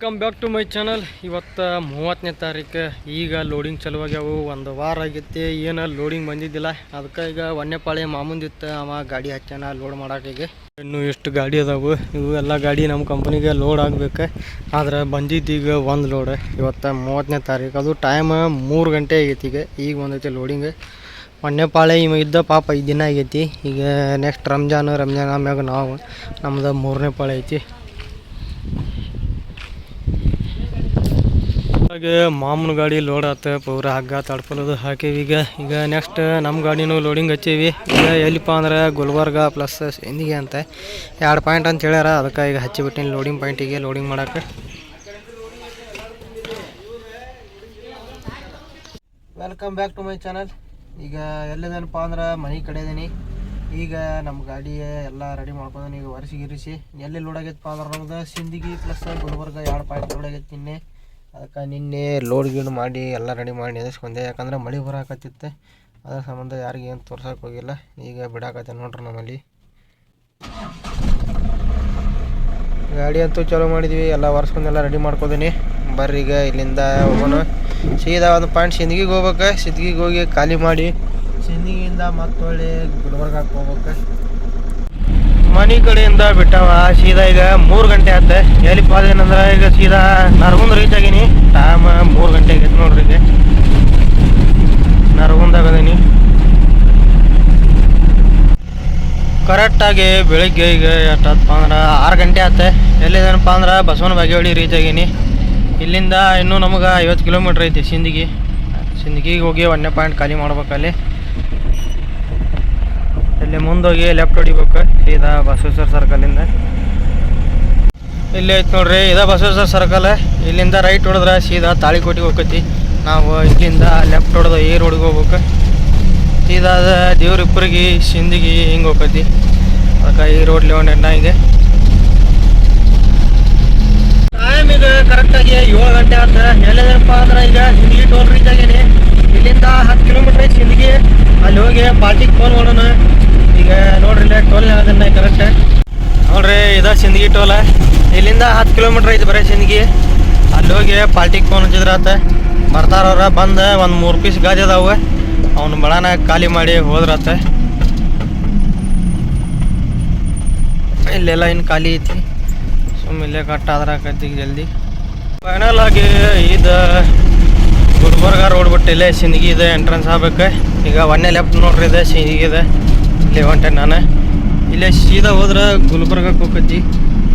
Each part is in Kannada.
Welcome back to my channel ಇವತ್ತು ಮೂವತ್ತನೇ ತಾರೀಕು. ಈಗ ಲೋಡಿಂಗ್ ಚಲುವಾಗ್ಯಾವು. ಒಂದು ವಾರ ಆಗೈತಿ. ಏನು ಲೋಡಿಂಗ್ ಬಂದಿದ್ದಿಲ್ಲ. ಅದಕ್ಕೆ ಈಗ ಒನ್ನೆಪಾಳೆ ಮಾಮೂಂದಿತ್ತು ಅವ ಗಾಡಿ ಹಚ್ಚಾನ ಲೋಡ್ ಮಾಡಾಕೀಗ. ಇನ್ನು ಎಷ್ಟು ಗಾಡಿ ಅದಾವು? ಇವು ಎಲ್ಲ ಗಾಡಿ ನಮ್ಮ ಕಂಪ್ನಿಗೆ ಲೋಡ್ ಆಗಬೇಕು. ಆದ್ರೆ ಬಂದಿದ್ದು ಈಗ ಒಂದು ಲೋಡ್ ಇವತ್ತು ಮೂವತ್ತನೇ ತಾರೀಕು. ಅದು ಟೈಮ್ ಮೂರು ಗಂಟೆ ಆಗೈತಿ ಈಗ. ಈಗ ಬಂದೈತಿ ಲೋಡಿಂಗ್ ಪಾಳೆ ಇವ ಇದ್ದ ಪಾಪ ಐದು ದಿನ ಆಗೈತಿ. ಈಗ ನೆಕ್ಸ್ಟ್ ರಂಜಾನ್ ರಂಜಾನ್ ಆಮ್ಯಾಗ ನಾವು. ನಮ್ದು ಮೂರನೇ ಪಾಳೆ ಐತಿ. ಹಾಗೆ ಮಾಮೂಲು ಗಾಡಿ ಲೋಡ್ ಆತ, ಪೂರ ಹಗ್ಗ ತಡ್ಕೊಳ್ಳೋದು ಹಾಕೀವಿ ಈಗ. ಈಗ ನೆಕ್ಸ್ಟ್ ನಮ್ಮ ಗಾಡಿನೂ ಲೋಡಿಂಗ್ ಹಚ್ಚೀವಿ. ಈಗ ಎಲ್ಲಿಪ್ಪ ಅಂದ್ರೆ ಗುಲ್ಬರ್ಗ ಪ್ಲಸ್ ಸಿಂದಿಗೆ ಅಂತ. ಎರಡು ಪಾಯಿಂಟ್ ಅಂತ ಹೇಳ್ಯಾರ, ಅದಕ್ಕೆ ಈಗ ಹಚ್ಚಿಬಿಟ್ಟಿನಿ ಲೋಡಿಂಗ್ ಪಾಯಿಂಟಿಗೆ ಲೋಡಿಂಗ್ ಮಾಡಕ್ಕೆ. Welcome back to my channel ಈಗ ಎಲ್ಲಿದೇನಪ್ಪ ಅಂದ್ರೆ ಮನೆ ಕಡೆ ಇದೀನಿ. ಈಗ ನಮ್ಮ ಗಾಡಿ ಎಲ್ಲ ರೆಡಿ ಮಾಡ್ಕೊಂಡೀನಿ ಈಗ ಒರೆಸಿ ಗಿರಿಸಿ. ಎಲ್ಲಿ ಲೋಡ್ ಆಗೈತಪ್ಪ ಅಂದ್ರೆ ನಮ್ದು ಸಿಂದಗಿ ಪ್ಲಸ್ ಗುಲ್ಬರ್ಗ ಎರಡು ಪಾಯಿಂಟ್ ಲೋಡ್ ಆಗೈತೆ ನಿನ್ನೆ. ಅದಕ್ಕೆ ನಿನ್ನೆ ಲೋಡ್ ಗೀಡ್ ಮಾಡಿ ಎಲ್ಲ ರೆಡಿ ಮಾಡಿ ನೆನೆಸ್ಕೊಂಡೆ ಯಾಕಂದ್ರೆ ಮಳೆ ಬರಾಕತ್ತಿತ್ತು. ಅದ್ರ ಸಂಬಂಧ ಯಾರಿಗೆ ಏನು ತೋರ್ಸಕ್ಕೆ ಹೋಗಿಲ್ಲ. ಈಗ ಬಿಡಾಕತ್ತೆ ನೋಡ್ರಿ ನಮ್ಮಲ್ಲಿ. ಗಾಡಿ ಅಂತೂ ಚಾಲೂ ಮಾಡಿದ್ವಿ. ಎಲ್ಲ ಒರೆಸ್ಕೊಂಡೆಲ್ಲ ರೆಡಿ ಮಾಡ್ಕೊದೀನಿ ಬರ್ರಿ ಈಗ ಇಲ್ಲಿಂದ ಹೋಗೋಣ. ಸೀದಾ ಒಂದು ಪಾಯಿಂಟ್ ಸಿಂದಗಿಗೆ ಹೋಗ್ಬೇಕು. ಸಿದ್ಗಿಗೆ ಹೋಗಿ ಖಾಲಿ ಮಾಡಿ. ಸಿಂದಗಿಯಿಂದ ಮತ್ತೊಳ್ಳಿ ಗುಲ್ಬರ್ಗಕ್ಕೆ ಹೋಗ್ಬೇಕು. ಮನೆ ಕಡೆಯಿಂದ ಬಿಟ್ಟವ. ಸೀದಾ ಈಗ ಮೂರು ಗಂಟೆ ಆತ. ಎಲ್ಲಿ ಪಾದೇನಂದ್ರೆ ಈಗ ಸೀದಾ ನರಗುಂದ ರೀಚ್ ಆಗೀನಿ. ಟೈಮ್ ಮೂರು ಗಂಟೆ ಆಗೈತೆ ನೋಡ್ರಿ ಈಗ. ನರಗುಂದಾಗ ಅದೀನಿ ಕರೆಕ್ಟಾಗಿ ಬೆಳಿಗ್ಗೆ ಈಗ ಎಷ್ಟಪ್ಪ ಅಂದ್ರೆ ಆರು ಗಂಟೆ ಆತ. ಎಲ್ಲಿದೇನಪ್ಪ ಅಂದ್ರೆ ಬಸವನ ಬಾಗೇವಾಡಿ ರೀಚ್ ಆಗೀನಿ. ಇಲ್ಲಿಂದ ಇನ್ನೂ ನಮಗೆ ಐವತ್ತು ಕಿಲೋಮೀಟ್ರ್ ಐತಿ ಸಿಂದಗಿ. ಸಿಂದಗಿಗೆ ಹೋಗಿ ಒಂದನೇ ಪಾಯಿಂಟ್ ಖಾಲಿ ಮಾಡ್ಬೇಕಲ್ಲಿ ಇಲ್ಲಿ ಮುಂದೋಗಿ ಲೆಫ್ಟ್ ಹೊಡಿಬೇಕು. ಸೀದಾ ಬಸವೇಶ್ವರ ಸರ್ಕಲಿಂದ ಇಲ್ಲಿ ಐತೆ ನೋಡ್ರಿ, ಇದ ಬಸವೇಶ್ವರ ಸರ್ಕಲ್ ಇಲ್ಲಿಂದ ರೈಟ್ ಹೊಡೆದ್ರೆ ಸೀದಾ ತಾಳಿಕೋಟಿಗೆ ಹೋಗತಿ ನಾವು ಇಲ್ಲಿಂದ ಲೆಫ್ಟ್ ಹೊಡೆದು ಈ ರೋಡ್ಗೆ ಹೋಗ್ಬೇಕು. ಸೀದಾ ಅದ ದೇವ್ರಿಬ್ಬರಿಗೆ ಸಿಂದಿಗಿ ಹಿಂಗೆ ಹೋಗತಿ ಅದಕ್ಕೆ ಈ ರೋಡ್ ಲೆವೆನ್ ಈಗ ಟೈಮ್ ಈಗ ಕರೆಕ್ಟಾಗಿ ಏಳು ಗಂಟೆ ಆತ. ಎಲ್ಲದಪ್ಪ ಅಂದ್ರೆ ಈಗ ಸಿಂದಗಿ ಟೋಲ್ ರೀಚ್ ಆಗೇನಿ ಇಲ್ಲಿಂದ ಹತ್ತು ಕಿಲೋಮೀಟ್ರ್ ಸಿಂದಗಿ ಅಲ್ಲಿ ಹೋಗಿ ಪಾರ್ಟಿಗೆ ಫೋನ್ ಮಾಡೋಣ. ಈಗ ನೋಡ್ರಿ ಟೋಲ್ ಅದನ್ನ ಕರೆಕ್ಟ್ ನೋಡ್ರಿ, ಇದ ಸಿಂದಗಿ ಟೋಲ ಇಲ್ಲಿಂದ ಹತ್ತು ಕಿಲೋಮೀಟರ್ ಐತಿ ಬರೀ ಸಿಂದಗಿ. ಅಲ್ಲಿ ಹೋಗಿ ಪಾಲ್ಟಿಗೆ ಫೋನ್ ಹಚ್ಚಿದ್ರ ಆತ. ಬರ್ತಾರವ್ರ, ಬಂದು ಒಂದು ಮೂರು ಪೀಸ್ ಗಾಜ್ ಅದಾವ. ಅವ್ನು ಬಳನ ಖಾಲಿ ಮಾಡಿ ಹೋದ್ರಾತ ಇಲ್ಲೆಲ್ಲ ಇನ್ನು ಖಾಲಿ ಐತಿ. ಸುಮ್ಮ ಇಲ್ಲೇ ಕಟ್ ಆದ್ರ ಜಲ್ದಿ. ಫೈನಲ್ ಆಗಿ ಇದು ಗುಲ್ಬರ್ಗ ರೋಡ್ ಬಿಟ್ಟು ಇಲ್ಲೇ ಸಿಂದಗಿ ಇದೆ ಎಂಟ್ರೆನ್ಸ್ ಆಗ್ಬೇಕು. ಈಗ ಒಂದೇ ಲೆಫ್ಟ್ ನೋಡ್ರಿ, ಇದೆ ಸಿಂದಗಿ ಇದೆ. ಇಲ್ಲಿ ಹೊಂಟೆ ನಾನು. ಇಲ್ಲೇ ಸೀದಾ ಹೋದ್ರೆ ಗುಲ್ಬರ್ಗಕ್ಕೆ ಹೋಗತ್ತಿ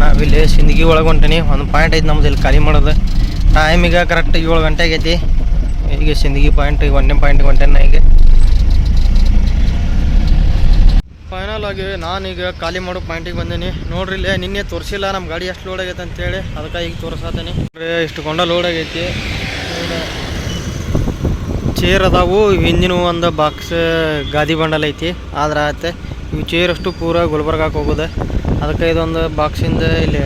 ನಾವಿಲ್ಲಿ ಸಿಂದಗಿ ಒಳಗೆ ಹೊಂಟೇನಿ. ಒಂದು ಪಾಯಿಂಟ್ ಐತಿ ನಮ್ದು ಇಲ್ಲಿ ಖಾಲಿ ಮಾಡೋದು. ಟೈಮ್ ಈಗ ಕರೆಕ್ಟ್ ಏಳು ಗಂಟೆ ಆಗೈತಿ. ಈಗ ಸಿಂದಗಿ ಪಾಯಿಂಟ್ ಈಗ ಒಂದನೇ ಪಾಯಿಂಟ್ ಹೊಂಟೇನ ಈಗ. ಫೈನಲ್ ಆಗಿ ನಾನೀಗ ಖಾಲಿ ಮಾಡೋ ಪಾಯಿಂಟಿಗೆ ಬಂದೀನಿ. ನೋಡ್ರಿ ಇಲ್ಲೇ ನಿನ್ನೆ ತೋರಿಸಿಲ್ಲ ನಮ್ಮ ಗಾಡಿ ಎಷ್ಟು ಲೋಡ್ ಆಗೈತೆ ಅಂತೇಳಿ. ಅದಕ್ಕೆ ಈಗ ತೋರಿಸತ್ತೀನಿ ಇಷ್ಟು ಕೊಂಡ ಲೋಡ್ ಆಗೈತಿ. ಚೇರ್ ಅದಾವು, ಹಿಂದಿನ ಒಂದು ಬಾಕ್ಸ್ ಗಾದಿ ಬಂಡಲ್ ಐತಿ. ಆದ್ರೆ ಆಯ್ತೆ ಇವು ಚೇರ್ ಅಷ್ಟು ಪೂರ ಗುಲ್ಬರ್ಗಾಕ್ಕೆ ಹೋಗೋದು. ಅದಕ್ಕೆ ಇದೊಂದು ಬಾಕ್ಸಿಂದ ಇಲ್ಲಿ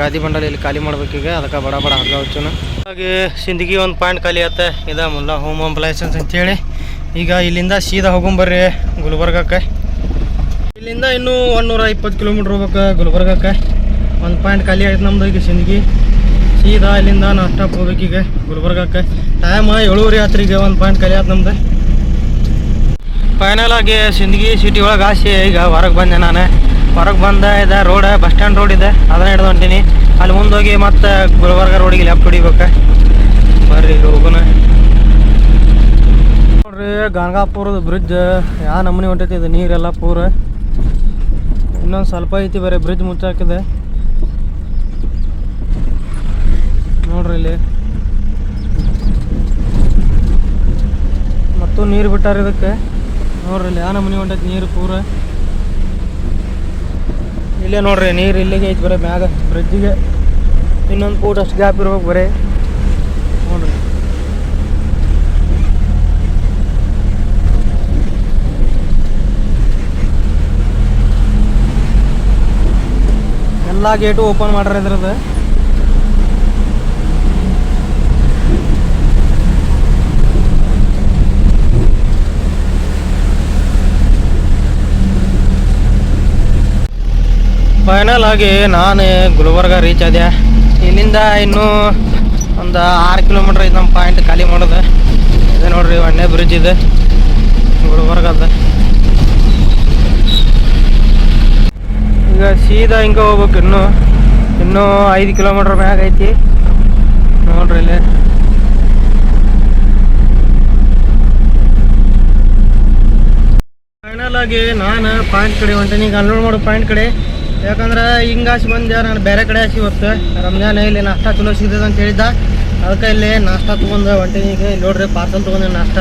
ಗಾದಿ ಬಂಡಲ್ ಇಲ್ಲಿ ಖಾಲಿ ಮಾಡ್ಬೇಕೀಗ ಅದಕ್ಕೆ ಬಡ ಬಡ ಹಗ್ಗ ಹಾಗೆ ಸಿಂದಗಿ ಒಂದು ಪಾಯಿಂಟ್ ಖಾಲಿ ಆತ. ಇದ ಮುಲ್ಲ ಹೋಮ್ ಅಪ್ಲೈಸನ್ಸ್ ಅಂತೇಳಿ. ಈಗ ಇಲ್ಲಿಂದ ಸೀದಾ ಹೋಗೊಂಬರ್ರಿ ಗುಲ್ಬರ್ಗಕ್ಕೆ. ಇಲ್ಲಿಂದ ಇನ್ನೂ ಒಂದೂರ ಇಪ್ಪತ್ತು ಕಿಲೋಮೀಟ್ರ್ ಹೋಗ್ಬೇಕು ಗುಲ್ಬರ್ಗಕ್ಕೆ. ಒಂದು ಪಾಯಿಂಟ್ ಖಾಲಿ ಆಯ್ತು ನಮ್ದು ಈಗ ಸಿಂದಗಿ. ಸೀದಾ ಇಲ್ಲಿಂದ ನಾ ಸ್ಟಾಪ್ ಹೋಗ್ಬೇಕು ಈಗ ಗುಲ್ಬರ್ಗಕ್ಕೆ. ಟೈಮ್ ಏಳುವರೆ ಆತ್ರಿ ಈಗ ಒಂದು ಪಾಯಿಂಟ್ ಕಲಿಯಾದ ನಮ್ದು. ಫೈನಲ್ ಆಗಿ ಸಿಂದಗಿ ಸಿಟಿ ಒಳಗೆ ಆಸಿ ಈಗ ಹೊರಗೆ ಬಂದೆ ನಾನು. ಹೊರಗೆ ಬಂದ ಇದೆ ರೋಡ್ ಬಸ್ ಸ್ಟ್ಯಾಂಡ್ ರೋಡ್ ಇದೆ. ಅದನ್ನ ಹಿಡ್ದು ಹೊಂಟೀನಿ. ಅಲ್ಲಿ ಮುಂದೋಗಿ ಮತ್ತೆ ಗುಲ್ಬರ್ಗ ರೋಡಿಗೆ ಲೆಫ್ಟ್ ಹೊಡಿಬೇಕು. ಬರ್ರಿ ಹೋಗೋಣ. ನೋಡ್ರಿ ಗಂಗಾಪುರದ ಬ್ರಿಡ್ಜ್ ಯಾವ ನಮೂನಿ ಹೊಂಟೈತಿ ಇದು ನೀರೆಲ್ಲ ಪೂರ. ಇನ್ನೊಂದು ಸ್ವಲ್ಪ ಐತಿ, ಬರೀ ಬ್ರಿಡ್ಜ್ ಮುಚ್ಚಾಕಿದೆ. ನೋಡ್ರಿ ಇಲ್ಲಿ. ಮತ್ತು ನೀರು ಬಿಟ್ಟಾರ ಇದಕ್ಕೆ. ನೋಡ್ರಿ ಇಲ್ಲಿ ಯಾವ ನಮೂನಿ ಹೊಂಟೈತಿ, ನೀರು ಪೂರ. ಇಲ್ಲೇ ನೋಡ್ರಿ, ನೀರು ಇಲ್ಲಿಗೆ ಐತಿ ಬರೀ ಮ್ಯಾಗ ಬ್ರಿಡ್ಜಿಗೆ ಇನ್ನೊಂದು ಫೂಟ್ ಅಷ್ಟು ಗ್ಯಾಪ್ ಇರ್ಬೇಕು ಬರೀ. ನೋಡ್ರಿ. ಎಲ್ಲ ಗೇಟು ಓಪನ್ ಮಾಡ್ರಿ ಇದ್ರದ್ದು ಫೈನಲ್ ಆಗಿ ನಾನು ಗುಲ್ಬರ್ಗ ರೀಚ್ ಆದೆ. ಇಲ್ಲಿಂದ ಇನ್ನೂ ಒಂದು ಆರು ಕಿಲೋಮೀಟ್ರ್ ಇದು ನಮ್ಮ ಪಾಯಿಂಟ್ ಖಾಲಿ ಮಾಡೋದು. ಇದೆ ನೋಡ್ರಿ ಒಣ್ಣೆ ಬ್ರಿಡ್ಜ್ ಇದೆ. ಗುಲ್ಬರ್ಗದ. ಈಗ ಸೀದಾ ಹಿಂಗೆ ಹೋಗ್ಬೇಕು ಇನ್ನೂ. ಇನ್ನೂ ಐದು ಕಿಲೋಮೀಟ್ರ್ ಮ್ಯಾಗ ಐತಿ. ನೋಡ್ರಿ ಇಲ್ಲಿ. ಫೈನಲ್ ಆಗಿ ನಾನು ಪಾಯಿಂಟ್ ಕಡೆ ಹೊಂಟೇನಿ. ಈಗ ಅನ್ಲೋಡ್ ಮಾಡೋ ಪಾಯಿಂಟ್ ಕಡೆ. ಯಾಕಂದ್ರೆ ಹಿಂಗಾಸಿ ಬಂದೆ, ನಾನು ಬೇರೆ ಕಡೆ ಹಸಿ ಹೊತ್ತು ರಂಜಾನ್ ಇಲ್ಲಿ ನಾಷ್ಟಾ ಚಲೋ ಸಿಗ್ತದೆ ಅಂತ ಹೇಳಿದ್ದ. ಅದಕ್ಕೆ ಇಲ್ಲಿ ನಾಷ್ಟ ತೊಗೊಂಡು ಹೊಂಟೆನಿಗೆ ನೋಡ್ರಿ ಪಾರ್ಸಲ್ ತೊಗೊಂಡೆ ನಾಷ್ಟ.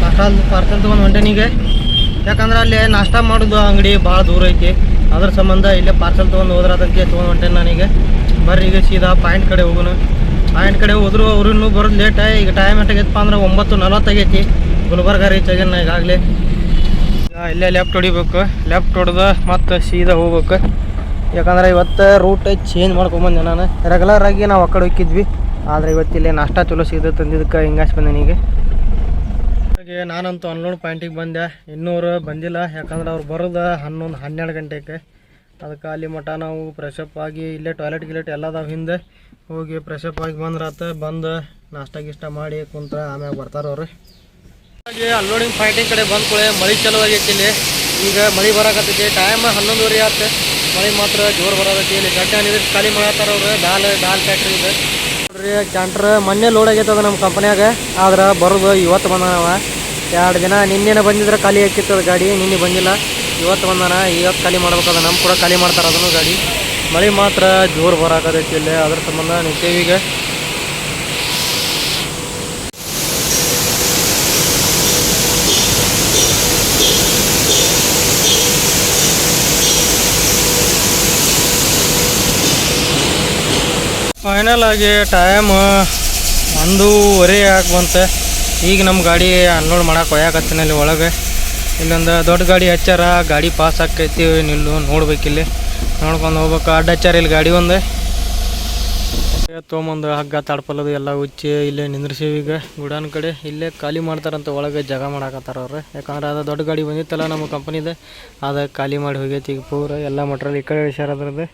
ಪಾರ್ಸಲ್ ಪಾರ್ಸಲ್ ತೊಗೊಂಡು ಹೊಂಟೆನಿಗೆ ಯಾಕಂದ್ರೆ ಅಲ್ಲಿ ನಾಷ್ಟ ಮಾಡೋದು ಅಂಗಡಿ ಭಾಳ ದೂರ ಐತಿ. ಅದ್ರ ಸಂಬಂಧ ಇಲ್ಲೇ ಪಾರ್ಸಲ್ ತೊಗೊಂಡು ಹೋದ್ರದಂತೆ ತೊಗೊಂಡು ಹೊಂಟೇನೆ ನನಗೆ ಬರ್ರಿ, ಈಗ ಸೀದಾ ಪಾಯಿಂಟ್ ಕಡೆ ಹೋಗೋಣ. ಪಾಯಿಂಟ್ ಕಡೆ ಹೋದ್ರು ಅವ್ರೂ ಬರೋದು ಲೇಟ್ ಈಗ ಟೈಮ್ ಎಷ್ಟಾಗೈತಪ್ಪ ಅಂದ್ರೆ ಒಂಬತ್ತು ನಲ್ವತ್ತಾಗೈತಿ. ಗುಲ್ಬರ್ಗ ರೀಚ್ ಆಗ್ಯಾನ ಈಗಾಗಲೇ. ಈಗ ಇಲ್ಲೇ ಲೆಫ್ಟ್ ಹೊಡಿಬೇಕು. ಲೆಫ್ಟ್ ಹೊಡೆದು ಮತ್ತೆ ಸೀದಾ ಹೋಗ್ಬೇಕು. ಯಾಕಂದ್ರೆ ಇವತ್ತು ರೂಟ್ ಚೇಂಜ್ ಮಾಡ್ಕೊಂಬಂದೆ ನಾನು. ರೆಗ್ಯುಲರ್ ಆಗಿ ನಾವು ಆ ಕಡೆ ಹೋಗಿದ್ವಿ ಆದರೆ ಇವತ್ತು ಇಲ್ಲೇ ನಾಷ್ಟ ಚಲೋ ಸಿಗ್ತದೆ ತಂದಿದ್ದಕ್ಕೆ ಹಿಂಗಾಸ್ ಬಂದೆ ನೀಗೆ ಹಾಗೆ ನಾನಂತೂ ಅನ್ಲೋಡ್ ಪಾಯಿಂಟಿಗೆ ಬಂದೆ. ಇನ್ನೂರು ಬಂದಿಲ್ಲ. ಯಾಕಂದ್ರೆ ಅವ್ರು ಬರೋದು ಹನ್ನೊಂದು, ಹನ್ನೆರಡು ಗಂಟೆಗೆ. ಅದಕ್ಕೆ ಅಲ್ಲಿ ಮಠ ನಾವು ಪ್ರೆಶಪ್ ಆಗಿ ಇಲ್ಲೇ ಟಾಯ್ಲೆಟ್ ಗಿಲೆಟ್ ಎಲ್ಲ ಅದಾವ ಹಿಂದೆ. ಹೋಗಿ ಪ್ರೆಶಪ್ ಆಗಿ ಬಂದ್ರಾತ ಬಂದು ನಾಷ್ಟ ಗಿಷ್ಟ ಮಾಡಿ ಕುಂತ ಆಮ್ಯಾಗ ಅವ್ರು. ಅನ್ಲೋಡಿಂಗ್ ಫೈಟಿಂಗ್ ಕಡೆ ಬಂದ ಕೂಡಲೇ ಮಳೆ ಚಲೋ ಆಗೈತಿ ಇಲ್ಲಿ. ಈಗ ಮಳೆ ಬರಾಕತ್ತೈತಿ. ಟೈಮ್ ಹನ್ನೊಂದುವರೆ ಆಯ್ತು. ಮಳೆ ಮಾತ್ರ ಜೋರು ಬರೋದೈತಿ ಇಲ್ಲಿ. ಗಟ್ಟೆ ನೀರು ಖಾಲಿ ಮಾಡತ್ತಾರ ಅವ್ರು. ದಾಲ್ ದಾಲ್ ಫ್ಯಾಕ್ಟ್ರಿ ಇದೆ. ನೋಡ್ರಿ ಕ್ಯಾಂಟ್ರ್ ಮೊನ್ನೆ ಲೋಡ್ ಆಗೈತದ ನಮ್ಮ ಕಂಪನ್ಯಾಗ ಆದ್ರೆ ಬರೋದು ಇವತ್ತು ಬಂದಾನವ ಎರಡು ದಿನ ನಿನ್ನೆನ ಬಂದಿದ್ರೆ ಖಾಲಿ ಹಾಕಿತ್ತದ ಗಾಡಿ. ನಿನ್ನೆ ಬಂದಿಲ್ಲ. ಇವತ್ತು ಬಂದಾನ. ಇವತ್ತು ಖಾಲಿ ಮಾಡ್ಬೇಕದ ನಮ್ಮ ಕೂಡ ಖಾಲಿ ಮಾಡ್ತಾರ ಅದನ್ನು ಗಾಡಿ. ಮಳೆ ಮಾತ್ರ ಜೋರು ಬರಾಕತೈತಿ ಇಲ್ಲಿ. ಅದ್ರ ಸಂಬಂಧ ನಿಂತೇವೀಗ ಫೈನಲ್ ಆಗಿ ಟೈಮ್ ಒಂದೂವರೆ ಯಾಕೆ ಬಂತೆ ಈಗ ನಮ್ಮ ಗಾಡಿ ಅನ್ಲೋಡ್ ಮಾಡಕ್ಕೆ ಒಯ್ಯಾಕತ್ತೀನಿ ಅಲ್ಲಿ ಒಳಗೆ. ಇಲ್ಲೊಂದು ದೊಡ್ಡ ಗಾಡಿ ಹಚ್ಚಾರ, ಗಾಡಿ ಪಾಸ್ ಆಕೈತಿ ನಿಲ್ಲು ನೋಡ್ಬೇಕಿಲ್ಲಿ ನೋಡ್ಕೊಂಡು ಹೋಗ್ಬೇಕು. ಅಡ್ಡ ಹಚ್ಚಾರ ಇಲ್ಲಿ ಗಾಡಿ ಒಂದು. ತೊಗೊಂಬಂದು ಹಗ್ಗ ತಡ್ಪಲ್ಲದು ಎಲ್ಲ ಉಚ್ಚಿ ಇಲ್ಲೇ ನಿಂದ್ರಿಸೀವಿ ಈಗ. ಗುಡಾನ್ ಕಡೆ ಇಲ್ಲೇ ಖಾಲಿ ಮಾಡ್ತಾರಂತ, ಒಳಗೆ ಜಾಗ ಮಾಡಾಕತ್ತಾರ ಅವ್ರು. ಯಾಕಂದ್ರೆ ಅದು ದೊಡ್ಡ ಗಾಡಿ ಬಂದಿತ್ತಲ್ಲ ನಮ್ಮ ಕಂಪನಿದು ಅದು ಖಾಲಿ ಮಾಡಿ ಹೋಗೈತಿ ಈಗ ಪೂರ. ಎಲ್ಲ ಮಟ್ರಲ್ಲಿ ಈ ಕಡೆ ಅದ್ರದ್ದು.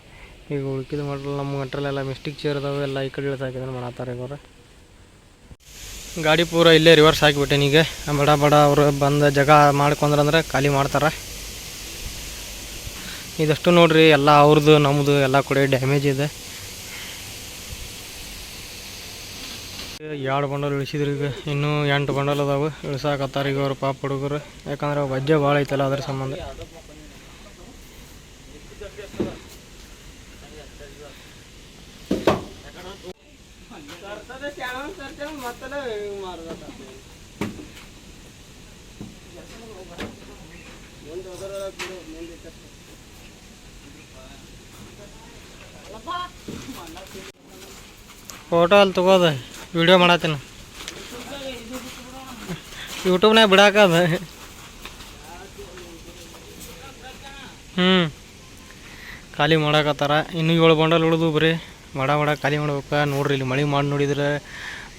ಈಗ ಉಳ್ಕಿದ ಮಾಡ್ರಲ್ಲ, ನಮ್ಮ ಗಂಟ್ರಲ್ಲೆಲ್ಲ ಮಿಸ್ಟಿಕ್ ಚೇರ್ ಅದಾವೆ, ಎಲ್ಲ ಈ ಕಡೆ ಇಳಿಸಾಕಿದ್ರೆ ಮಾಡತ್ತಾರೆ ಇವರು ಗಾಡಿ ಪೂರ ಇಲ್ಲೇ ರಿವರ್ಸ್ ಹಾಕಿಬಿಟ್ಟೇನಿ ಈಗ. ಬಡ ಬಡ ಅವರು ಬಂದ ಜಾಗ ಮಾಡ್ಕೊಂಡ್ರಂದ್ರೆ ಖಾಲಿ ಮಾಡ್ತಾರೆ. ಇದಷ್ಟು ನೋಡ್ರಿ, ಎಲ್ಲ ಅವ್ರದ್ದು ನಮ್ಮದು ಎಲ್ಲ ಕೂಡ ಡ್ಯಾಮೇಜ್ ಇದೆ. ಎರಡು ಬಂಡಲ್ ಇಳಿಸಿದ್ರು ಈಗ, ಇನ್ನೂ ಎಂಟು ಬಂಡಲ್ ಅದಾವೆ. ಇಳ್ಸಾಕತ್ತಾರ ಈಗ ಅವ್ರು ಪಾಪ ಹುಡುಗರು. ಯಾಕಂದ್ರೆ ವಜ್ಜೆ ಭಾಳ ಐತಲ್ಲ ಅದ್ರ ಸಂಬಂಧ. ಫೋಟೋ ಅಲ್ಲಿ ತಗೋದ ವಿಡಿಯೋ ಮಾಡತ್ತೀನಿ. ಯೂಟ್ಯೂಬ್ನಾಗ ಬಿಡಾಕದ ಹ್ಞೂ ಖಾಲಿ ಮಾಡಾಕತ್ತಾರ. ಇನ್ನೂ ಏಳು ಬಂಡಲ್ ಉಳಿದು ಬರೀ. ಮಾಡ ಮಾಡ ಖಾಲಿ ಮಾಡ್ಬೇಕು. ನೋಡ್ರಿ ಇಲ್ಲಿ ಮಳೆ ಮಾಡಿ ನೋಡಿದ್ರೆ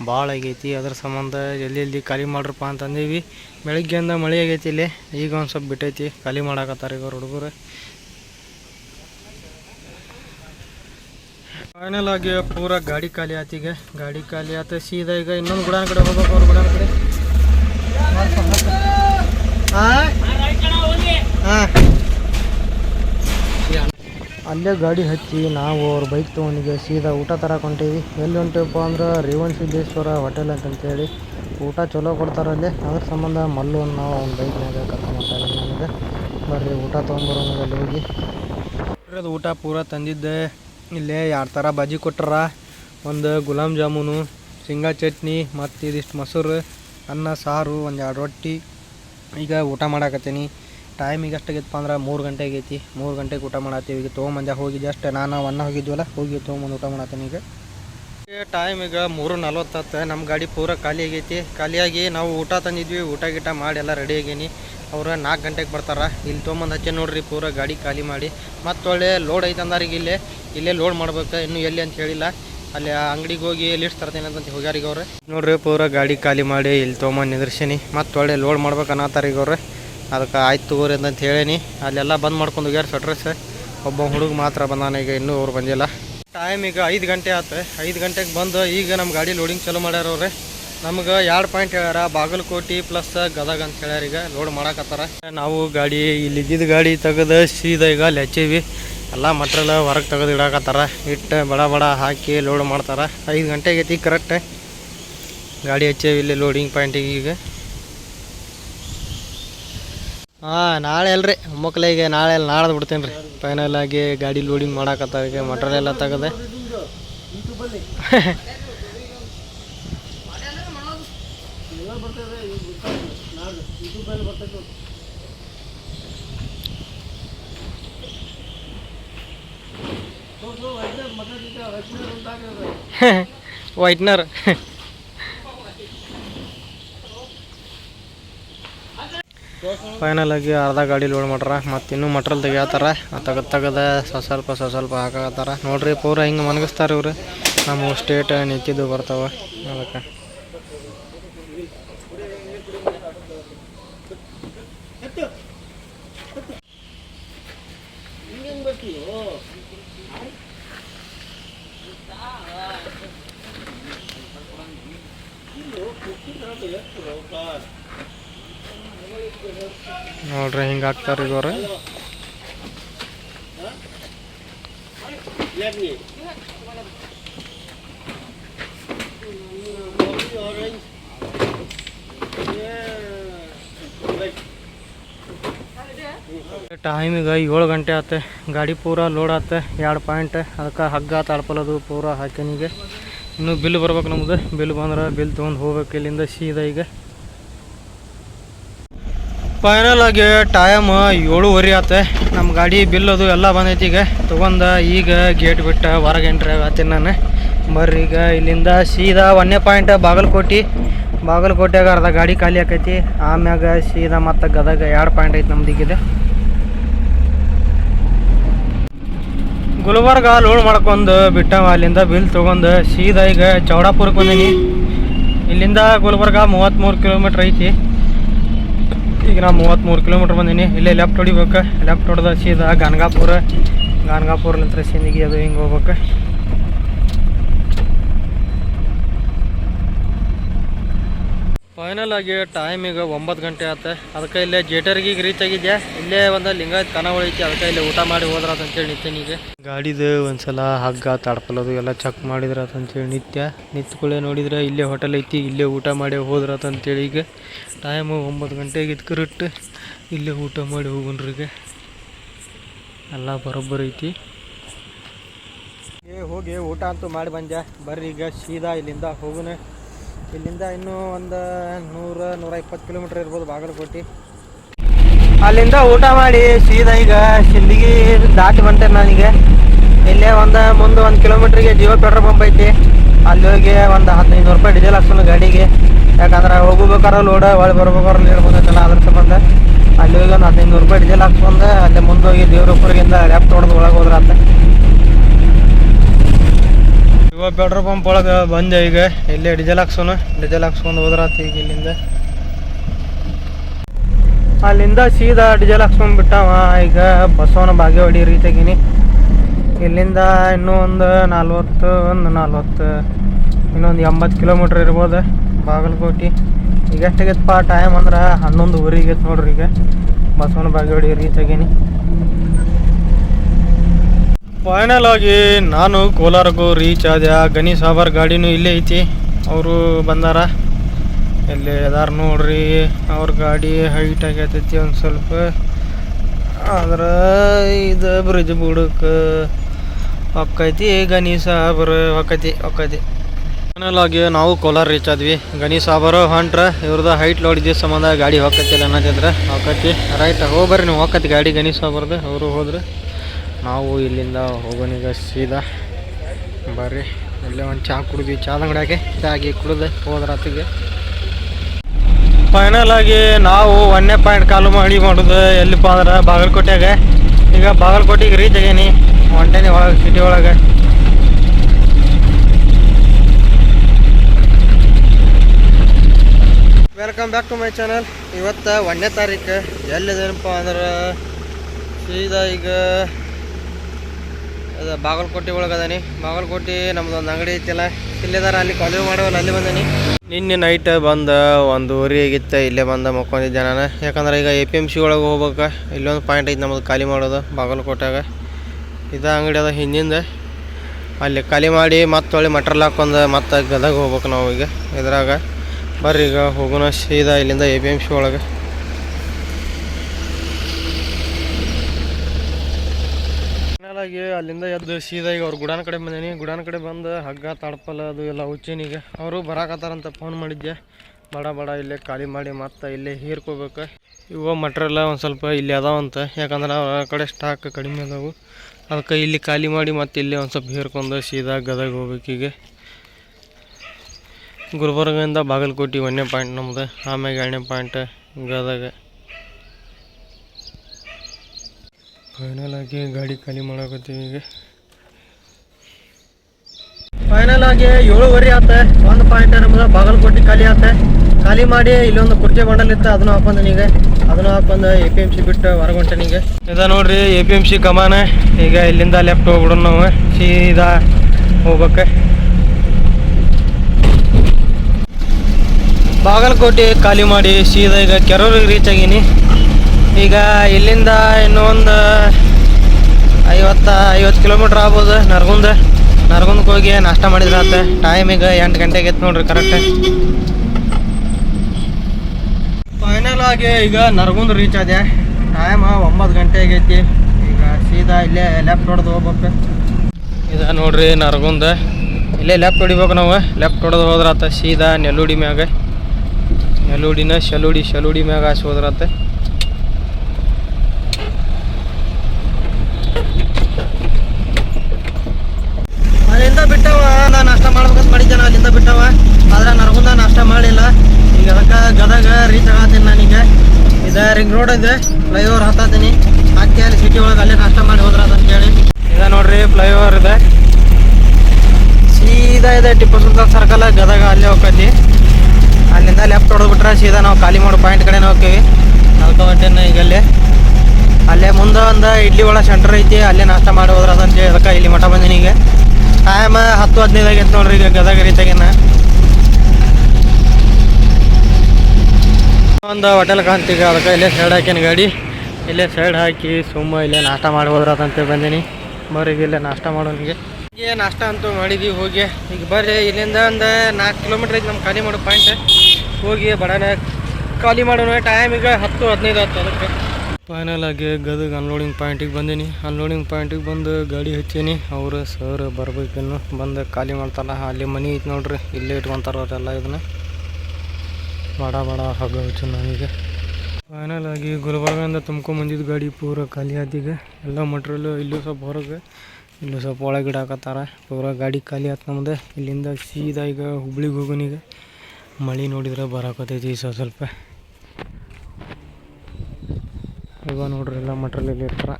ಭಾಳ ಆಗೈತಿ. ಅದ್ರ ಸಂಬಂಧ ಎಲ್ಲಿ ಎಲ್ಲಿ ಖಾಲಿ ಮಾಡ್ರಪ್ಪ ಅಂತಂದೀವಿ. ಬೆಳಗ್ಗೆಯಿಂದ ಮಳೆ ಆಗೈತಿ ಇಲ್ಲಿ. ಈಗ ಒಂದು ಸ್ವಲ್ಪ ಬಿಟ್ಟೈತಿ. ಖಾಲಿ ಮಾಡಾಕತ್ತಾರ ಈಗ ಹುಡುಗರು. ಫೈನಲ್ ಆಗಿ ಪೂರ ಗಾಡಿ ಖಾಲಿ ಆಯ್ತು ಈಗ. ಗಾಡಿ ಖಾಲಿ ಆತ. ಸೀದಾ ಈಗ ಇನ್ನೊಂದು ಗುಡಾನ ಕಡೆ ಹೋಗ್ಬೇಕು ಅವ್ರ ಗುಡಾನ ಕಡೆ. ಹಾಂ ಹಾಂ ಅಲ್ಲೇ ಗಾಡಿ ಹಚ್ಚಿ ನಾವು ಅವ್ರ ಬೈಕ್ ತೊಗೊಂಡಿಗೆ ಸೀದಾ ಊಟ ತರಕ್ಕೆ ಹೊಂಟೀವಿ ಎಲ್ಲಿ ಹೊಂಟೇವಪ್ಪ ಅಂದ್ರೆ ರೇವಣ ಸಿದ್ದೇಶ್ವರ ಹೋಟೆಲ್ ಅಂತಂತೇಳಿ. ಊಟ ಚಲೋ ಕೊಡ್ತಾರೆ ಅಲ್ಲಿ. ಅದ್ರ ಸಂಬಂಧ ಮಲ್ಲು ನಾವು ಅವ್ನ ಬೈಕ್ನಾಗ ಕರ್ಕೊಂಡು ನನಗೆ ಬರ್ರಿ, ಊಟ ತೊಗೊಂಬರೋಣ ಅಲ್ಲಿ ಹೋಗಿ. ಅದು ಊಟ ಪೂರ ತಂದಿದ್ದೆ. ಇಲ್ಲೇ ಎರಡು ಥರ ಬಾಜಿ ಕೊಟ್ಟರ ಒಂದು ಗುಲಾಬ್ ಜಾಮೂನು, ಶೇಂಗಾ ಚಟ್ನಿ, ಮತ್ತು ಇದಿಷ್ಟು ಮೊಸರು, ಅನ್ನ, ಸಾರು, ಒಂದು ಎರಡು ರೊಟ್ಟಿ. ಈಗ ಊಟ ಮಾಡಾಕತ್ತೀನಿ. ಟೈಮ್ ಈಗ ಎಷ್ಟಾಗೈತಪ್ಪ ಅಂದ್ರೆ ಮೂರು ಗಂಟೆ ಆಗೈತಿ. ಮೂರು ಗಂಟೆಗೆ ಊಟ ಮಾಡತ್ತೀವಿ. ಈಗ ತೊಗೊಂಬಂದೆ ಹೋಗಿ ಜಸ್ಟ್ ನಾನು ಅನ್ನ ಹೋಗಿದ್ವಲ್ಲ, ಹೋಗಿ ತೊಗೊಂಬಂದು ಊಟ ಮಾಡತ್ತೀನಿ ಈಗ. ಟೈಮ್ ಈಗ ಮೂರು ನಲ್ವತ್ತತ್ತು ನಮ್ಮ ಗಾಡಿ ಪೂರ ಖಾಲಿ ಆಗೈತಿ. ಖಾಲಿಯಾಗಿ ನಾವು ಊಟ ತಂದಿದ್ವಿ. ಊಟ ಗೀಟ ಮಾಡಿ ಎಲ್ಲ ರೆಡಿ ಆಗೀನಿ. ಅವ್ರು ನಾಲ್ಕು ಗಂಟೆಗೆ ಬರ್ತಾರೆ. ಇಲ್ಲಿ ತೊಗೊಂಬಂದು ಹಚ್ಚಿ ನೋಡ್ರಿ, ಪೂರ ಗಾಡಿ ಖಾಲಿ ಮಾಡಿ. ಮತ್ತು ಒಳ್ಳೆ ಲೋಡ್ ಐತೆ ಈಗ ಇಲ್ಲೇ. ಇಲ್ಲೇ ಲೋಡ್ ಮಾಡ್ಬೇಕು. ಇನ್ನೂ ಎಲ್ಲಿ ಅಂತ ಹೇಳಿಲ್ಲ. ಅಲ್ಲಿ ಆ ಅಂಗಡಿಗೆ ಹೋಗಿ ಲಿಸ್ಟ್ ತರ್ತೇನೆ ಅಂತ ಹೋಗ್ಯಾರ ಈಗ ಅವ್ರು. ನೋಡ್ರಿ, ಪೂರ ಗಾಡಿ ಖಾಲಿ ಮಾಡಿ ಇಲ್ಲಿ ತೊಗೊಂಬಂದು ನಿಂದ್ರಿಸೀನಿ. ಮತ್ತು ಒಳ್ಳೆ ಲೋಡ್ ಮಾಡ್ಬೇಕು ಅನ್ನತ್ತಾರ ಈಗ ಅವ್ರು. ಅದಕ್ಕೆ ಆಯ್ತು ತಗೋರಿ ಅಂತ ಹೇಳೀನಿ. ಅಲ್ಲೆಲ್ಲ ಬಂದ್ ಮಾಡ್ಕೊಂಡು ಹೋಗ್ಯಾರ ಸಟ್ರಸ್ ಒಬ್ಬ ಹುಡುಗ ಮಾತ್ರ ಬಂದಾನ, ಈಗ ಇನ್ನೂ ಅವ್ರು ಬಂದಿಲ್ಲ. ಟೈಮ್ ಈಗ ಐದು ಗಂಟೆ ಆತ. ಐದು ಗಂಟೆಗೆ ಬಂದು ಈಗ ನಮ್ಮ ಗಾಡಿ ಲೋಡಿಂಗ್ ಚಾಲೂ ಮಾಡ್ಯಾರವ್ರೆ ನಮ್ಗೆ ಎರಡು ಪಾಯಿಂಟ್ ಹೇಳ್ಯಾರ, ಬಾಗಲಕೋಟೆ ಪ್ಲಸ್ ಗದಗ ಅಂತ ಹೇಳ್ಯಾರ ಈಗ ಲೋಡ್ ಮಾಡಕತ್ತಾರ. ನಾವು ಗಾಡಿ ಇಲ್ಲಿ ಇದ್ದಿದ್ದು ಗಾಡಿ ತೆಗೆದು ಸೀದಾ ಈಗ ಲೆಚ್ಚೀವಿ ಎಲ್ಲ ಮಟ್ರಲ್ಲ ಹೊರಗೆ ತೆಗೆದು ಇಡಾಕತ್ತಾರ. ಇಟ್ಟು ಬಡ ಬಡ ಹಾಕಿ ಲೋಡ್ ಮಾಡ್ತಾರೆ. ಐದು ಗಂಟೆಗೆ ಐತಿ ಕರೆಕ್ಟ್ ಗಾಡಿ ಹಚ್ಚೇವಿ ಇಲ್ಲಿ ಲೋಡಿಂಗ್ ಪಾಯಿಂಟಿಗೆ ಈಗ. ಹಾಂ, ನಾಳೆ ಅಲ್ರಿ. ಮೊಮ್ಮಕ್ಳಿಗೆ ನಾಳೆ ನಾಳೆ ಬಿಡ್ತೇನೆ ರೀ ಫೈನಲ್ ಆಗಿ ಗಾಡಿ ಲೋಡಿಂಗ್ ಮಾಡಾಕತ್ತಾವ ಮಟ್ರಲ್ ಎಲ್ಲ ತೆಗೆದೆ. ವೈಟ್ನರ್ ಫೈನಲ್ ಆಗಿ ಅರ್ಧ ಗಾಡಿ ಲೋಡ್ ಮಾಡ್ರ, ಮತ್ತೆ ಇನ್ನೂ ಮಟ್ರಲ್ ತೆಗಿಯತ್ತಾರ ತೆಗೆದು ತೆಗೆದ ಸ್ವ ಸ್ವಲ್ಪ ಸ್ವ ಸ್ವಲ್ಪ ಹಾಕಾಕತ್ತಾರ. ನೋಡ್ರಿ, ಪೂರ ಹಿಂಗೆ ಮನಗಿಸ್ತಾರೆ ಇವ್ರು. ನಮ್ಮ ಸ್ಟೇಟ್ ನಿಂತಿದ್ದು ಬರ್ತಾವ. ಅದಕ್ಕೆ. ನೋಡ್ರಿ ಹಿಂಗೆ ಹಾಕ್ತಾರೆ ಈಗ ಅವ್ರು ಟೈಮ್ ಈಗ ಏಳು ಗಂಟೆ ಆತೆ. ಗಾಡಿ ಪೂರ ಲೋಡ್ ಆತೆ. ಎರಡು ಪಾಯಿಂಟ್ ಅದಕ್ಕೆ ಹಗ್ಗ ತಾಳ್ಪಲದು ಪೂರ ಹಾಕಿನಿಗೆ ಇನ್ನು ಬಿಲ್ ಬರ್ಬೇಕು ನಮ್ದು. ಬಿಲ್ ಬಂದ್ರೆ ಬಿಲ್ ತೊಗೊಂಡು ಹೋಗ್ಬೇಕು ಇಲ್ಲಿಂದ ಸೀದಾ ಈಗ. ಫೈನಲ್ ಆಗಿ ಟೈಮ್ ಏಳುವರೆ ಆತ. ನಮ್ಮ ಗಾಡಿ ಬಿಲ್ ಅದು ಎಲ್ಲ ಬಂದೈತಿ ಈಗ. ತೊಗೊಂಡ ಈಗ ಗೇಟ್ ಬಿಟ್ಟ ಹೊರಗೆ ಎಂಟ್ರಿ ನಾನು. ಬರ್ರಿ ಈಗ ಇಲ್ಲಿಂದ ಸೀದಾ ಒನ್ನೆ ಪಾಯಿಂಟ್ ಬಾಗಲಕೋಟೆ. ಬಾಗಲಕೋಟೆಗ ಅರ್ಧ ಗಾಡಿ ಖಾಲಿ ಆಕೈತಿ. ಆಮ್ಯಾಗ ಸೀದಾ ಮತ್ತು ಗದಗ ಎರಡು ಪಾಯಿಂಟ್ ಐತಿ ನಮ್ದು ಈಗಿದೆ. ಗುಲ್ಬರ್ಗ ಲೋಡ್ ಮಾಡ್ಕೊಂಡು ಬಿಟ್ಟವ. ಅಲ್ಲಿಂದ ಬಿಲ್ ತೊಗೊಂಡು ಸೀದಾ ಈಗ ಚೌಡಾಪುರಕ್ಕೆ ಬಂದೀನಿ. ಇಲ್ಲಿಂದ ಗುಲ್ಬರ್ಗ ಮೂವತ್ತ್ಮೂರು ಕಿಲೋಮೀಟ್ರ್ ಐತಿ. ಈಗ ನಾ ಮೂವತ್ತ್ಮೂರು ಕಿಲೋಮೀಟ್ರ್ ಬಂದೀನಿ. ಇಲ್ಲೇ ಲೆಫ್ಟ್ ಹೊಡಿಬೇಕು. ಲೆಫ್ಟ್ ಹೊಡೆದ ಸೀದಾ ಗಾನ್ಗಾಪುರ. ಗಾನ್ಗಾಪುರ್ಲಿಂತ್ರ ಸಿಂದಗಿ ಅದು ಹಿಂಗೆ ಹೋಗ್ಬೇಕು. ಫೈನಲ್ ಆಗಿ ಟೈಮ್ ಈಗ ಒಂಬತ್ತು ಗಂಟೆ ಆಯ್ತು ಅದಕ್ಕೆ ಇಲ್ಲೇ ಜೇಟರ್ಗೆ ಈಗ ರೀಚ್ ಆಗಿದ್ಯಾ? ಇಲ್ಲೇ ಒಂದು ಲಿಂಗಾಯತ್ ಕನ ಐತಿ, ಅದಕ್ಕೆ ಇಲ್ಲೇ ಊಟ ಮಾಡಿ ಹೋದ್ರ ಅಂತೇಳಿ ನಿಂತೇನೆ ಈಗ. ಗಾಡಿದು ಒಂದ್ಸಲ ಹಗ್ಗ ತಡ್ಪಲದು ಎಲ್ಲ ಚೆಕ್ ಮಾಡಿದ್ರ ಅಂತೇಳಿ ನಿತ್ಯ. ನಿಂತ್ಕೊಳ್ಳೆ ನೋಡಿದ್ರೆ ಇಲ್ಲೇ ಹೋಟೆಲ್ ಐತಿ, ಇಲ್ಲೇ ಊಟ ಮಾಡಿ ಹೋದ್ರ ಅಂತೇಳಿ ಈಗ. ಟೈಮು ಒಂಬತ್ತು ಗಂಟೆಗೆ ಇದ್ಕರಿಟ್ಟು ಇಲ್ಲೇ ಊಟ ಮಾಡಿ ಹೋಗುಣ್ರಿ ಈಗ ಎಲ್ಲ ಬರೋಬ್ಬರಿ ಐತಿ. ಏ, ಹೋಗಿ ಊಟ ಅಂತೂ ಮಾಡಿ ಬಂದೆ. ಬರ್ರಿ ಈಗ ಸೀದಾ ಇಲ್ಲಿಂದ ಹೋಗುನೆ. ಇಲ್ಲಿಂದ ಇನ್ನೂ ಒಂದು ನೂರ ನೂರ ಇಪ್ಪತ್ತು ಕಿಲೋಮೀಟ್ರ್ ಇರ್ಬೋದು ಬಾಗಲಕೋಟೆ. ಅಲ್ಲಿಂದ ಊಟ ಮಾಡಿ ಸೀದಾ ಈಗ ಸಿಂದಗಿ ದಾಟಿ ಬಂತೆ ನನಗೆ. ಇಲ್ಲೇ ಒಂದು ಮುಂದೆ ಒಂದು ಕಿಲೋಮೀಟ್ರಿಗೆ ಜಿಯೋ ಪೆಟ್ರೋಲ್ ಪಂಪ್ ಐತಿ. ಅಲ್ಲಿ ಹೋಗಿ ಒಂದು ಹದಿನೈದು ರೂಪಾಯಿ ಡೀಸೆಲ್ ಹಾಕ್ಸೋಣ ಗಾಡಿಗೆ. ಯಾಕಂದ್ರೆ ಹೋಗ್ಬೇಕಾರೆ ಲೋಡ ಒಳಗೆ ಬರ್ಬೇಕಾದ್ರೆ ನೀರು ಬಂದೈತಲ್ಲ ಅದ್ರ ಸಂಬಂಧ. ಅಲ್ಲಿ ಹೋಗಿ ಒಂದು ಹದಿನೈದು ರೂಪಾಯಿ ಡೀಸೆಲ್ ಹಾಕ್ಸ್ಕೊಂಡು ಅಲ್ಲೇ ಮುಂದೆ ಹೋಗಿ ದೇವ್ರಪ್ಪರಿಗಿಂದ ಲೆಫ್ಟ್ ತೊಡೆದು ಒಳಗೆ ಹೋದ್ರ ಅಂತ ಇವಾಗ ಪೆಟ್ರೋಲ್ ಪಂಪ್ ಒಳಗೆ ಬಂದೆ ಈಗ, ಇಲ್ಲೇ ಡೀಸೆಲ್ ಹಾಕ್ಸೋನು. ಡೀಸೆಲ್ ಹಾಕ್ಸ್ಕೊಂಡು ಹೋದ್ರಾತ ಈಗ ಇಲ್ಲಿಂದ. ಅಲ್ಲಿಂದ ಸೀದಾ ಡೀಸೆಲ್ ಹಾಕ್ಸ್ಕೊಂಡ್ ಬಿಟ್ಟವ, ಈಗ ಬಸವನ ಬಾಗೇವಾಡಿ ಆಗಿನಿ. ಇಲ್ಲಿಂದ ಇನ್ನೂ ಒಂದು ನಲ್ವತ್ತು ಒಂದು ನಲ್ವತ್ತು, ಇನ್ನೊಂದು ಎಂಬತ್ತು ಕಿಲೋಮೀಟ್ರ್ ಇರ್ಬೋದು. ಬಾಗಲಕೋಟೆ. ಈಗ ಎಷ್ಟಾಗೈತಪ್ಪ ಟೈಮ್ ಅಂದ್ರೆ ಹನ್ನೊಂದು ಊರಿಗೆ ನೋಡ್ರಿ ಈಗ. ಬಸವನ ಬಾಗೇವಾಡಿ ರೀಚ್ ಆಗೇನಿ. ಫೈನಲ್ ಆಗಿ ನಾನು ಕೋಲಾರಕ್ಕೂ ರೀಚ್ ಆದೆ. ಗಣಿ ಸಾಬಾರ್ ಗಾಡಿನೂ ಇಲ್ಲೇ ಐತಿ. ಅವರು ಬಂದಾರ. ಇಲ್ಲಿ ಅದಾರ ನೋಡ್ರಿ. ಅವ್ರ ಗಾಡಿ ಹೈಟ್ ಆಗೈತೈತಿ ಒಂದು ಸ್ವಲ್ಪ. ಆದ್ರೆ ಇದು ಬ್ರಿಡ್ಜ್ ಬುಡಕ್ಕೆ ಹೊಕ್ಕೈತಿ ಗಣಿ ಸಾಬರ್ ಹೊಕ್ಕೈತಿ ಹೊಕ್ಕೈತಿ ಫೈನಲ್ ಆಗಿ ನಾವು ಕೋಲಾರ ರೀಚ್ ಆದ್ವಿ. ಗಣಿ ಸಾಬರು ಹೊಂಟ್ರ ಇವ್ರದ್ದು ಹೈಟ್ ಲೋಡ್ ಇದ್ದ ಸಂಬಂಧ ಗಾಡಿ ಹೋಗತ್ತಿಲ್ಲ ಅನ್ನೋದಿದ್ರೆ ಹೋಗತ್ತಿ ರೈಟ್ ಹೋಗ್ಬರ್ರಿ, ನೀವು ಹೋಗತ್ತಿ ಗಾಡಿ ಗಣಿ ಸಾಬರ್ದು ಅವರು ಹೋದ್ರೆ. ನಾವು ಇಲ್ಲಿಂದ ಹೋಗೋನಿಗ ಸೀದಾ. ಬರ್ರಿ. ಇಲ್ಲೇ ಒಂದು ಚಹಾ ಕುಡಿದ್ವಿ. ಚಹಾದ ಅಂಗಡಿಯಾಗೆ. ಚಾಗಿ ಕುಡಿದು ಹೋದ್ರಾತಿಗೆ ಫೈನಲ್ ಆಗಿ ನಾವು ಒಂದನೇ ಪಾಯಿಂಟ್ ಕಾಲು ಮಾಡಿ ಮಾಡೋದು. ಎಲ್ಲಿಪ್ಪ ಅಂದ್ರೆ ಬಾಗಲಕೋಟೆಗೆ. ಈಗ ಬಾಗಲಕೋಟೆಗೆ ರೀಚ್ ಆಗೇನಿ. ಒಂಟೇನಿ ಒಳಗೆ ಸಿಟಿ ಒಳಗೆ. Welcome back to my channel ಇವತ್ತು ಒಂದನೇ ತಾರೀಕು. ಎಲ್ಲಿದೇನಪ್ಪ ಅಂದ್ರೆ ಸೀದಾ ಈಗ ಅದು ಬಾಗಲಕೋಟೆ ಒಳಗೆ ಅದಾನಿ. ಬಾಗಲಕೋಟೆ ನಮ್ದು ಒಂದು ಅಂಗಡಿ ಐತಿಲ್ಲ, ಇಲ್ಲಿದಾರ, ಅಲ್ಲಿ ಕಾಲೇಜ್ ಮಾಡೋಲ್ಲ ಅಲ್ಲಿ ಬಂದಾನಿ. ನಿನ್ನೆ ನೈಟ್ ಬಂದ ಒಂದು ಊರಿ ಆಗಿತ್ತು, ಇಲ್ಲೇ ಬಂದ ಮಕ್ಕೊಂಡಿದ್ದೆ ನಾನು. ಯಾಕಂದ್ರೆ ಈಗ ಎ ಪಿ ಎಂ ಸಿ ಒಳಗೆ ಹೋಗ್ಬೇಕು. ಇಲ್ಲೊಂದು ಪಾಯಿಂಟ್ ಐತಿ ನಮ್ಮದು ಖಾಲಿ ಮಾಡೋದು, ಬಾಗಲಕೋಟೆಗ. ಇದು ಅಂಗಡಿ ಅದ ಹಿಂದಿಂದ. ಅಲ್ಲಿ ಖಾಲಿ ಮಾಡಿ ಮತ್ತೆ ಹೊಳ್ಳಿ ಮಟ್ರಲ್ ಹಾಕೊಂಡು ಮತ್ತೆ ಗದಗ ಹೋಗ್ಬೇಕು ನಾವು ಈಗ ಇದ್ರಾಗ. ಬರ್ರಿ, ಈಗ ಹೋಗೋಣ ಸೀದಾ ಇಲ್ಲಿಂದ ಎ ಬಿ ಎಂ ಸಿ ಒಳಗೆ. ಫೈನಲಾಗಿ ಅಲ್ಲಿಂದ ಎದ್ದು ಸೀದಾ ಈಗ ಅವ್ರು ಗುಡಾನ ಕಡೆ ಬಂದೀನಿ. ಗುಡಾನ ಕಡೆ ಬಂದು ಹಗ್ಗ ತಡಪಲ್ಲ ಅದು ಎಲ್ಲ ಹುಚ್ಚಿನೀಗ ಅವರು ಬರಾಕತ್ತಾರಂತ ಫೋನ್ ಮಾಡಿದ್ದೆ. ಬಡ ಬಡ, ಇಲ್ಲೇ ಖಾಲಿ ಮಾಡಿ ಮತ್ತೆ ಇಲ್ಲೇ ಹೀರ್ಕೋಬೇಕು. ಇವು ಮಟ್ರೆಲ್ಲ ಒಂದು ಸ್ವಲ್ಪ ಇಲ್ಲಿ ಅದಾವಂತ. ಯಾಕಂದ್ರೆ ಅವ್ರ ಕಡೆ ಸ್ಟಾಕ್ ಕಡಿಮೆ ಅದಾವು. ಅದಕ್ಕೆ ಇಲ್ಲಿ ಖಾಲಿ ಮಾಡಿ ಮತ್ತೆ ಇಲ್ಲೇ ಒಂದು ಸ್ವಲ್ಪ ಹೀರ್ಕೊಂಡು ಸೀದಾ ಗದಗ ಹೋಗ್ಬೇಕೀಗ ಗುಲ್ಬರ್ಗದಿಂದ ಬಾಗಲಕೋಟೆ ಒಂದನೇ ಪಾಯಿಂಟ್ ನಮ್ದು ಆಮ್ಯಾಗ ಎರಡನೇ ಪಾಯಿಂಟ್ ಗದಗ. ಫೈನಲ್ ಆಗಿ ಗಾಡಿ ಖಾಲಿ ಮಾಡಕತ್ತೀವಿ ಈಗ. ಫೈನಲ್ ಆಗಿ ಏಳುವರೆ ಆತ ಒಂದು ಪಾಯಿಂಟ್ ನಮ್ದು ಬಾಗಲಕೋಟೆ ಖಾಲಿ ಆತ. ಖಾಲಿ ಮಾಡಿ ಇಲ್ಲೊಂದು ಕುರ್ಚಿ ಬಂಡಲ್ ಇತ್ತು ಅದನ್ನು ಹಾಕೊಂಡ್ ಈಗ. ಅದನ್ನು ಹಾಕೊಂಡು ಎ ಪಿ ಎಂ ಸಿ ಬಿಟ್ಟು ಹೊರಗೊಂಟನೀಗ ಇದ ನೋಡ್ರಿ ಎ ಪಿ ಎಂ ಸಿ ಕಮಾನ ಈಗ ಇಲ್ಲಿಂದ ಲೆಫ್ಟ್ ಹೋಗ್ಬಿಡೋಣ ನಾವು ಸೀದಾ ಹೋಗ್ಬೇಕು. ಬಾಗಲಕೋಟೆ ಖಾಲಿ ಮಾಡಿ ಸೀದಾ ಈಗ ಕೆರೂರಿಗೆ ರೀಚ್ ಆಗೀನಿ. ಈಗ ಇಲ್ಲಿಂದ ಇನ್ನೂ ಒಂದು ಐವತ್ತು ಐವತ್ತು ಕಿಲೋಮೀಟ್ರ್ ಆಗ್ಬೋದು ನರಗುಂದ. ನರಗುಂದಕ್ಕೆ ಹೋಗಿ ನಾಷ್ಟ ಮಾಡಿದ್ರೆ ಆತ. ಟೈಮ್ ಈಗ ಎಂಟು ಗಂಟೆಗೆ ಎತ್ತು ನೋಡ್ರಿ ಕರೆಕ್ಟ್ ಫೈನಲ್ ಆಗಿ ಈಗ ನರಗುಂದ ರೀಚ್ ಆದೆ. ಟೈಮ್ ಒಂಬತ್ತು ಗಂಟೆ ಆಗೈತಿ ಈಗ ಸೀದಾ ಇಲ್ಲೇ ಲೆಫ್ಟ್ ಹೊಡೆದು ಹೋಗ್ಬೇಕು. ಇದು ನೋಡ್ರಿ ನರಗುಂದ. ಇಲ್ಲೇ ಲೆಫ್ಟ್ ಹೊಡಿಬೇಕು ನಾವು. ಲೆಫ್ಟ್ ಹೊಡೆದು ಹೋದ್ರಾತ ಸೀದಾ ನೆಲ್ಲುಡಿ ಮ್ಯಾಗ. ನೆಲ್ಲುಡಿನ ಶಲೋಡಿ ಶಲೋಡಿ ಮ್ಯಾಗ ಹಾಸಿ ಹೋದ್ರತ್ತೆ ಅಲ್ಲಿಂದ ಬಿಟ್ಟವ ನಾ ನಾಷ್ಟ ಮಾಡ್ಬೇಕಂತ ಮಾಡಿದ್ದೇನೆ ಅಲ್ಲಿಂದ ಬಿಟ್ಟವ. ಆದ್ರೆ ನರಗುಂದ ನಾಷ್ಟ ಮಾಡಲಿಲ್ಲ. ಈಗ ಅದಕ್ಕೆ ಗದಗ ರೀಚ್ ಆಗತ್ತೀನಿ ನಾನೀಗ. ಇದು ರಿಂಗ್ ರೋಡ್ ಇದೆ ಫ್ಲೈಓವರ್ ಹತ್ತೀನಿ ಹತ್ತಿ ಅಲ್ಲಿ ಸಿಟಿ ಒಳಗೆ ಅಲ್ಲೇ ನಾಷ್ಟ ಮಾಡಿ ಹೋದ್ರ ಅಂತ ಹೇಳಿ ಇದೆ ನೋಡ್ರಿ ಫ್ಲೈಓವರ್ ಇದೆ. ಸೀದಾ ಇದೆ ಟಿಪ್ಪು ಸುಲ್ತಾನ್ ಸರ್ಕಲ್ ಗದಗ ಅಲ್ಲೇ ಹೋಗ್ಕತಿ ಅಲ್ಲಿಂದ ಲೆಫ್ಟ್ ಹೊಡೆದ್ಬಿಟ್ರೆ ಸೀದಾ ನಾವು ಖಾಲಿ ಮಾಡೋ ಪಾಯಿಂಟ್ ಕಡೆ ಹೋಗ್ತೀವಿ. ನಾಲ್ಕು ಗಂಟೆನ ಈಗ ಅಲ್ಲೇ. ಅಲ್ಲೇ ಮುಂದೆ ಒಂದು ಇಡ್ಲಿ ಒಳ ಸೆಂಟರ್ ಐತಿ, ಅಲ್ಲೇ ನಾಷ್ಟ ಮಾಡಿ ಹೋದ್ರೆ ಹೇಳಿ ಅದಕ್ಕೆ ಇಲ್ಲಿ ಮಠ ಬಂದೀನಿ ಈಗ. ಟೈಮ್ ಹತ್ತು ಹದಿನೈದು ಆಗೈತೆ ನೋಡ್ರಿ ಈಗ ಗದಗ ರೀತಿಯಾಗಿನ ಒಂದು ಹೋಟೆಲ್ ಕಾಣ್ತೀಗ ಅದಕ್ಕೆ ಇಲ್ಲೇ ಸೈಡ್ ಹಾಕ್ಯಾನ ಗಾಡಿ. ಇಲ್ಲೇ ಸೈಡ್ ಹಾಕಿ ಸುಮ್ಮ ಇಲ್ಲೇ ನಾಷ್ಟ ಮಾಡಿ ಅಂತ ಬಂದೀನಿ. ಬರ್ರಿ ಇಲ್ಲೇ ನಾಷ್ಟ ಮಾಡೋನಿಗೆ ಹೀಗೆ ನಾಷ್ಟ ಅಂತೂ ಮಾಡಿದ್ವಿ ಹೋಗಿ. ಈಗ ಬರ್ರಿ, ಇಲ್ಲಿಂದ ಒಂದು ನಾಲ್ಕು ಕಿಲೋಮೀಟ್ರ್ ಐತಿ ನಮ್ಮ ಖಾಲಿ ಮಾಡೋ ಪಾಯಿಂಟ್ ಹೋಗಿ ಬಡಾನೆ ಖಾಲಿ ಮಾಡೋಣ. ಟೈಮ್ ಈಗ ಹತ್ತು ಹದಿನೈದು ಹತ್ತು ಅದಕ್ಕೆ. ಫೈನಲ್ ಆಗಿ ಗದಗ ಅನ್ಲೋಡಿಂಗ್ ಪಾಯಿಂಟಿಗೆ ಬಂದೀನಿ. ಅನ್ಲೋಡಿಂಗ್ ಪಾಯಿಂಟಿಗೆ ಬಂದು ಗಾಡಿ ಹಚ್ಚೀನಿ. ಅವರು ಸರ್ ಬರ್ಬೇಕಿನ್ನು ಬಂದು ಖಾಲಿ ಮಾಡ್ತಾರಲ್ಲ ಅಲ್ಲಿ ಮನೆ ಐತೆ ನೋಡ್ರಿ. ಇಲ್ಲೇ ಇಟ್ಕೊಂತಾರ ಅವರೆಲ್ಲ ಇದನ್ನ. ಬಡ ಬಡ ಹಗ್ಗ ಹಚ್ಚು ನನಗೆ. ಫೈನಲ್ ಆಗಿ ಗುಲ್ಬರ್ಗಿಂದ ತುಂಬ್ಕೊಂಬಂದಿದ್ದು ಗಾಡಿ ಪೂರ ಖಾಲಿ ಆತೀಗ ಎಲ್ಲ ಮಟ್ರಿಯಲ್ಲು ಇಲ್ಲೂ ಸ್ವಲ್ಪ ಹೊರಗೆ. ಇಲ್ಲೂ ಸ್ವಲ್ಪ ಒಳಗಿಡಾಕತ್ತಾರ ಪೂರ ಗಾಡಿ ಖಾಲಿ ಆತ ನಮ್ದು. ಇಲ್ಲಿಂದ ಸೀದಾ ಈಗ ಹುಬ್ಳಿಗೆ ಹೋಗೋನೀಗ ಮಳೆ ನೋಡಿದ್ರೆ ಬರಾಕತ್ತೈತಿ ಸ್ವಲ್ಪ ಸ್ವಲ್ಪ. ಇವಾಗ ನೋಡ್ರಿ ಎಲ್ಲ ಮಟ್ರಲ್ಲಿ ಇರ್ತಾರ.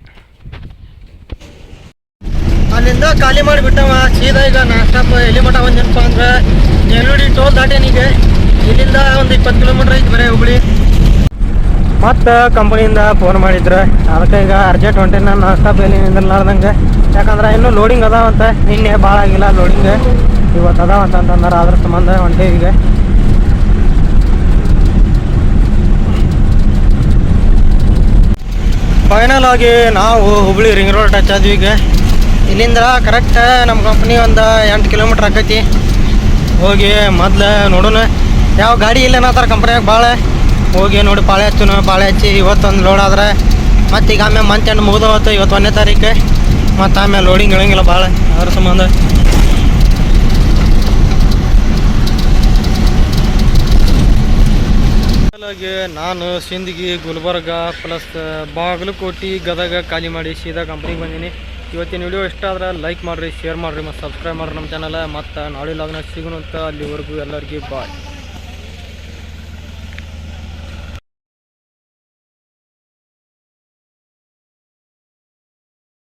ಅಲ್ಲಿಂದ ಖಾಲಿ ಮಾಡಿಬಿಟ್ಟವ ಸೀದಾ ಈಗ ನಾಷ್ಟಪ್ಪ ಎಲ್ಲಿ ಮಠ ಬಂದಿರಪ್ಪ ಅಂದ್ರೆ ನೆಲ್ಲುಡಿ ಟೋಲ್ ದಾಟೇನೀಗ. ಇಲ್ಲಿಂದ ಒಂದು ಇಪ್ಪತ್ತು ಕಿಲೋಮೀಟ್ರ್ ಐತಿ ಬರೀ ಹುಬ್ಳಿ. ಮತ್ತು ಕಂಪನಿಯಿಂದ ಫೋನ್ ಮಾಡಿದ್ರು. ಅದಕ್ಕೆ ಈಗ ಅರ್ಜೆಂಟ್ ಹೊಂಟೆ ನಾನು ಸ್ಟಾಪ್ ಎಲ್ಲಿ ನಿಂದಿರ್ಲಾರ್ದಂಗೆ. ಯಾಕಂದ್ರೆ ಇನ್ನೂ ಲೋಡಿಂಗ್ ಅದಾವಂತ ನಿನ್ನೆ ಭಾಳ ಆಗಿಲ್ಲ ಲೋಡಿಂಗ್ ಇವತ್ತು ಅದಾವಂತ ಅಂತಂದ್ರೆ ಅದ್ರ ಸಂಬಂಧ ಹೊಂಟೆ ಈಗ. ಫೈನಲ್ ಆಗಿ ನಾವು ಹುಬ್ಳಿ ರಿಂಗ್ ರೋಡ್ ಟಚ್ ಆದ್ವಿ ಈಗ. ಇಲ್ಲಿಂದ ಕರೆಕ್ಟ್ ನಮ್ಮ ಕಂಪ್ನಿ ಒಂದು ಎಂಟು ಕಿಲೋಮೀಟ್ರ್ ಆಕೈತಿ. ಹೋಗಿ ಮೊದ್ಲು ನೋಡೋಣ. ಯಾವ ಗಾಡಿ ಇಲ್ಲ ಅನ್ನತ್ತಾರ ಕಂಪ್ನಿಯಾಗ ಭಾಳ ಹೋಗಿ ನೋಡಿ ಪಾಳೆ ಹಚ್ಚಿನ, ಪಾಳೆ ಹಚ್ಚಿ ಇವತ್ತೊಂದು ಲೋಡ್ ಆದ್ರೆ. ಮತ್ತೆ ಈಗ ಆಮೇಲೆ ಮಂತ್ ಎಂಟು ಮುಗಿದವತ್ತು ಇವತ್ತು ಒಂದನೇ ತಾರೀಕು. ಮತ್ತು ಆಮೇಲೆ ಲೋಡಿಂಗ್ ಇಳಂಗಿಲ್ಲ ಭಾಳ ಅದ್ರ ಸಂಬಂಧ ನಾನು ಸಿಂದಗಿ, ಗುಲ್ಬರ್ಗ ಪ್ಲಸ್ ಬಾಗಲಕೋಟೆ ಗದಗ ಖಾಲಿ ಮಾಡಿ ಸೀದಾ ಕಂಪ್ನಿಗೆ ಬಂದೀನಿ. ಇವತ್ತಿನ ವಿಡಿಯೋ ಇಷ್ಟ ಆದ್ರೆ ಲೈಕ್ ಮಾಡಿರಿ ಶೇರ್ ಮಾಡಿರಿ ಮತ್ತು ಸಬ್ಸ್ಕ್ರೈಬ್ ಮಾಡಿರಿ ನಮ್ಮ ಚಾನಲ್ ಮತ್ತು ನಾಳೆ ಲಾಗ್ನ ಸಿಗೋಣ ಅಂತ ಅಲ್ಲಿವರೆಗೂ ಎಲ್ಲರಿಗೂ ಬಾಯ್